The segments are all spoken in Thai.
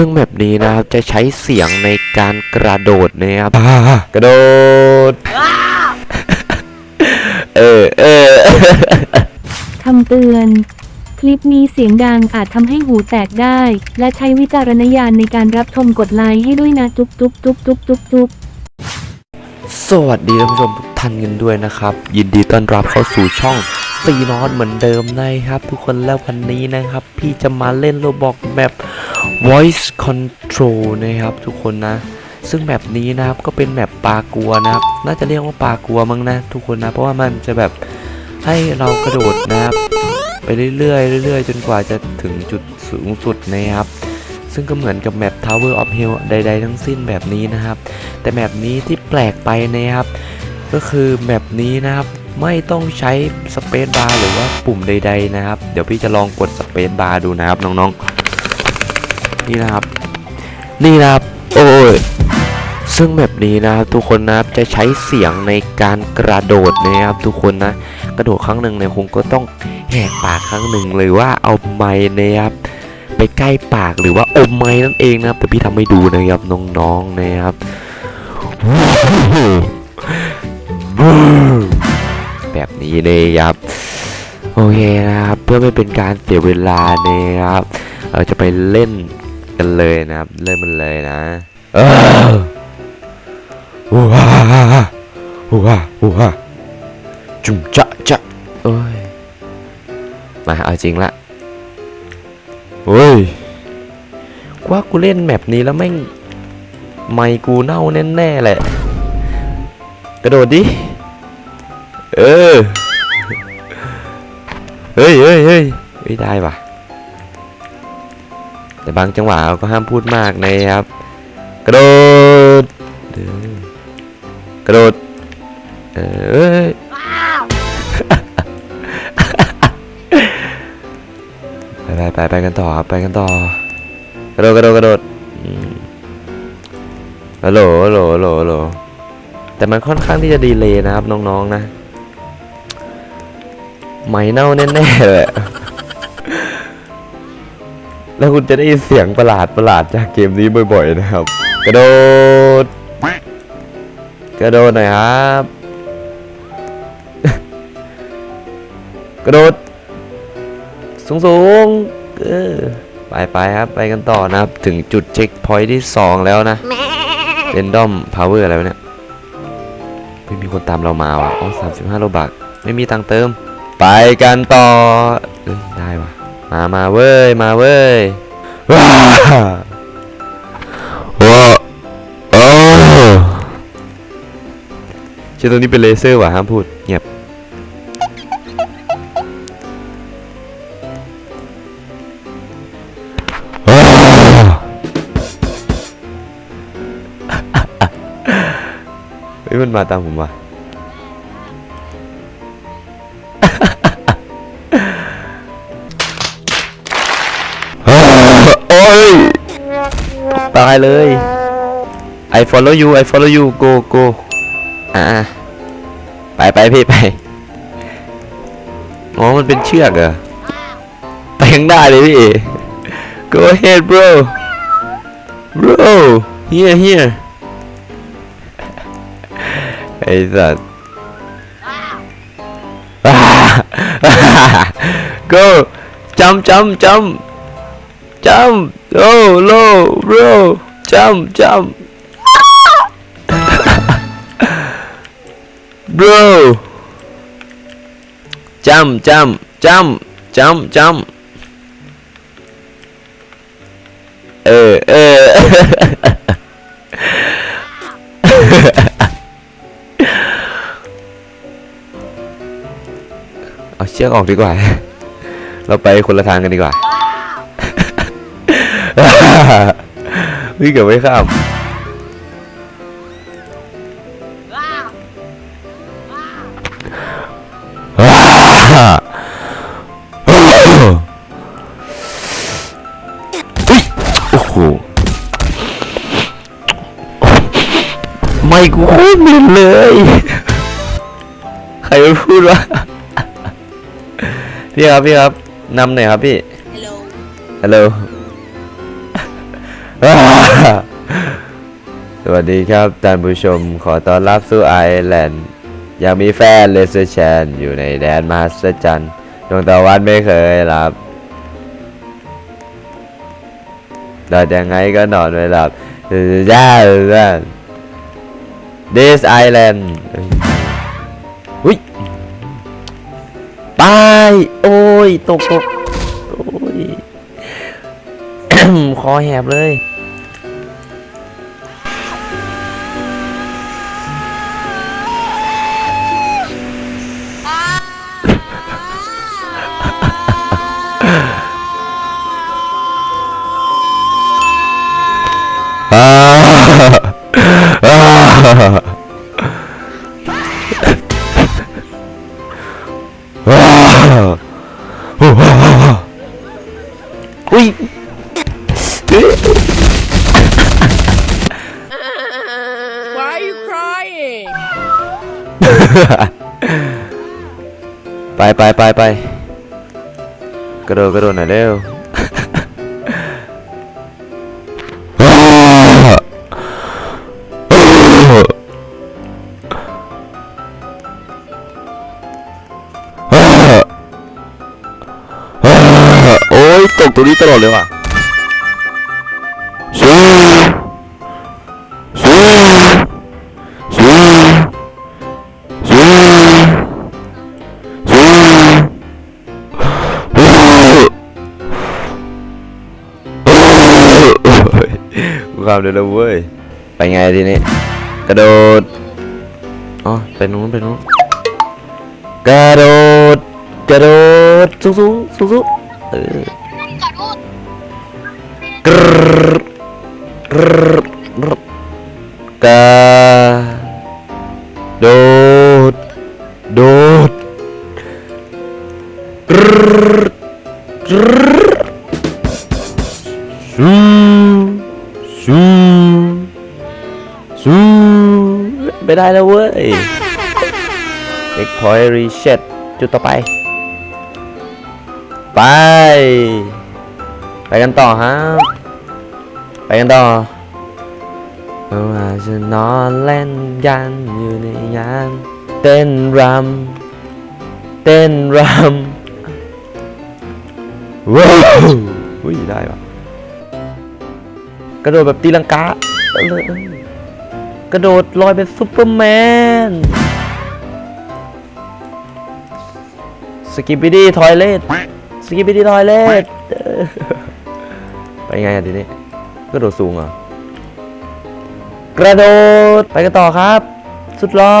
ซึ่งแบบนี้นะครับจะใช้เสียงในการกระโดดนะครับกระโดด เออเออคำเตือน คลิปนี้เสียงดังอาจทำให้หูแตกได้ และใช้วิจารณญาณในการรับชมกดไลค์ให้ด้วยนะจุ๊บจุ๊บจุ๊บจุ๊บจุ๊บจุ๊บสวัสดีท่านผู้ชมทุกท่านกันด้วยนะครับ ยินดีต้อนรับเข้าสู่ช่อง ซีนอนเหมือนเดิมนะครับ ทุกคนแล้ววันนี้นะครับ พี่จะมาเล่นโรบอกแบบ voice control นะครับ ทุกคนนะ ซึ่งแบบนี้นะครับก็เป็นแบบปลากัวนะครับ น่าจะเรียกว่าปลากัวมั้งนะ ทุกคนนะ เพราะว่ามันจะแบบให้เรากระโดดนะครับ ไปเรื่อยๆเรื่อยๆ จนกว่าจะถึงจุดสูงสุดนะครับ ซึ่งก็เหมือนกับแมป Tower of Hell ใด ๆ ทั้งสิ้นแบบนี้นะครับ แต่แมปนี้ที่แปลกไปนะครับก็คือแมปนี้นะครับ ไม่ต้องใช้สเปซบาร์หรือว่าปุ่มใด ๆ นะครับ เดี๋ยวพี่จะลองกดสเปซบาร์ดูนะครับน้องๆ นี่นะครับ นี่นะครับ โอ้ยซึ่งแบบนี้นะครับทุกคนนะครับจะใช้เสียงในการกระโดดนะครับทุกคนนะ กระโดดครั้งหนึ่งเนี่ยคงก็ต้องแหกปากครั้งหนึ่งหรือว่าเอาไม้นะครับไปใกล้ปากหรือว่าอมไม้นั่นเองนะครับแต่พี่ทำให้ดูนะครับน้องๆนะครับ นี้เลยครับ โอเคนะครับ เพื่อไม่เป็นการเสียเวลานะครับ เราจะไปเล่นกันเลยนะครับ เล่นมันเลยนะเออว้าว้าว้าจุ่มจะจะเอ้ย มาเอาจริงละเฮ้ยกว่ากูเล่นแมปนี้แล้วแม่ง ไม่กูเน่าแน่ๆแหละ กระโดดดิ เออ เฮ้ยเฮ้ยเฮ้ยไม่ได้ว่ะ แต่บางจังหวะเราก็ห้ามพูดมากนะครับ กระโดด กระโดด เออเอ้ยไปไปไปไปกันต่อครับไปกันต่อกระโดดกระโดดกระโดดอืมฮัลโหลฮัลโหลฮัลโหลแต่มันค่อนข้างที่จะดีเลยนะครับน้องๆนะ ไหมเน่าแน่ๆเลยอะแล้วคุณจะได้ยินเสียงประหลาดประหลาดจากเกมนี้บ่อย ๆ นะครับ กระโดด กระโดดหน่อยครับ กระโดด สูงๆเออไปไปๆครับ ไปกันต่อนะครับ ถึงจุดเช็คพอยท์ที่ 2 แล้วนะเรนดอมพาวเวอร์อะไรวะเนี่ยไม่มีคนตามเรามาว่ะอ๋อสามสิบห้าโลบัก ไม่มีตังเติม ไปกันต่ออได้ว่ะมามาเว้ย มาเว้ยว้าว้าโอ้เชื่อตรงนี้เป็นเลเซอร์ว่ะห้ามพูดเงียบเฮ้ยมันมาตามผมว่ะายเลย I follow you I follow you go go อ่าไปไปพี่ไปอ๋อมันเป็นเชือกเหรอไปข้างหน้าเลยพี่ go ahead bro bro here here ไอ้สัตว์ go jump jump jump จัมโอ้โลโรจัมจัม bro จัมจัมจัมจัมจัมเออเออเอาเชือกออกดีกว่า เราไปคนละทางกันดีกว่า วิ่งกับไม่ข้ามโอ้โหไม่กูโคตรเหม็นเลย ใครมาพูดว่าพี่ครับพี่ครับนำหน่อยครับพี่ ฮัลโหล สวัสดีครับท่านผู้ชมขอต้อนรับสู่ไอแลนด์อยากมีแฟนเลเซอร์แชนอยู่ในแดนมหัศจรรย์ดวงตะวันไม่เคยหลับนอนยังไงก็นอนไม่หลับย่าเลย This Island อุ้ยไปโอ้ย ตกตกโอ้ย คอแหบเลย อุ้ย Why are you crying? ไปไปไปไปกระโดดกระโดดหน่อยเร็ว ตัวนี้ตลอดเลยว่ะซูซูซูซูซูโอ้ยกูข้ามเดี๋ยวแล้วเว้ย ไปไงทีนี้ กระโดด อ๋อ ไปนู้นไปนู้น กระโดด กระโดดสูงสูงสูงสูงเออ กรกรดกรดกระโดด โดดกรดกรดซูซูซูไม่ได้แล้วเว้ยเอ็กพอยรีเช็ดจุดต่อไป ไป ไปกันต่อฮะ ไปกันต่อเมื่อวานฉันนอนเล่นกันอยู่ในยานเต้นรำเต้นรำว้าวอุ้ยได้ปะกระโดดแบบตีลังกาเออเออกระโดดลอยเป็นซุปเปอร์แมนสกิปปี้ดี้ทอยเลทสกิปปี้ดี้ทอยเลทไปไงอะทีนี้ กระโดดสูงเหรอกระโดดไปกันต่อครับ สุดล่อ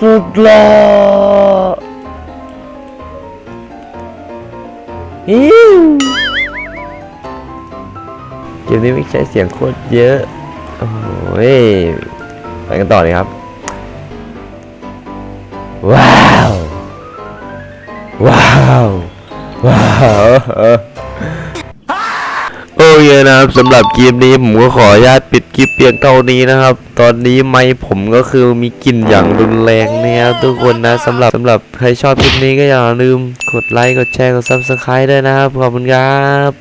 สุดล่อฮิวเกมนี้ไม่ใช้เสียงโคตรเยอะโอ้ยไปกันต่อเลยครับ ว้าว ว้าว ว้าว เคนะครับสำหรับคลิปนี้ผมก็ขออนุญาตปิดคลิปเพียงเท่านี้นะครับ ตอนนี้ไม้ผมก็คือมีกลิ่นอย่างรุนแรงนะครับทุกคนนะสำหรับสำหรับใครชอบคลิปนี้ก็อย่าลืมกดไลค์กดแชร์กดซับสไครต์ด้วยนะครับขอบคุณครับ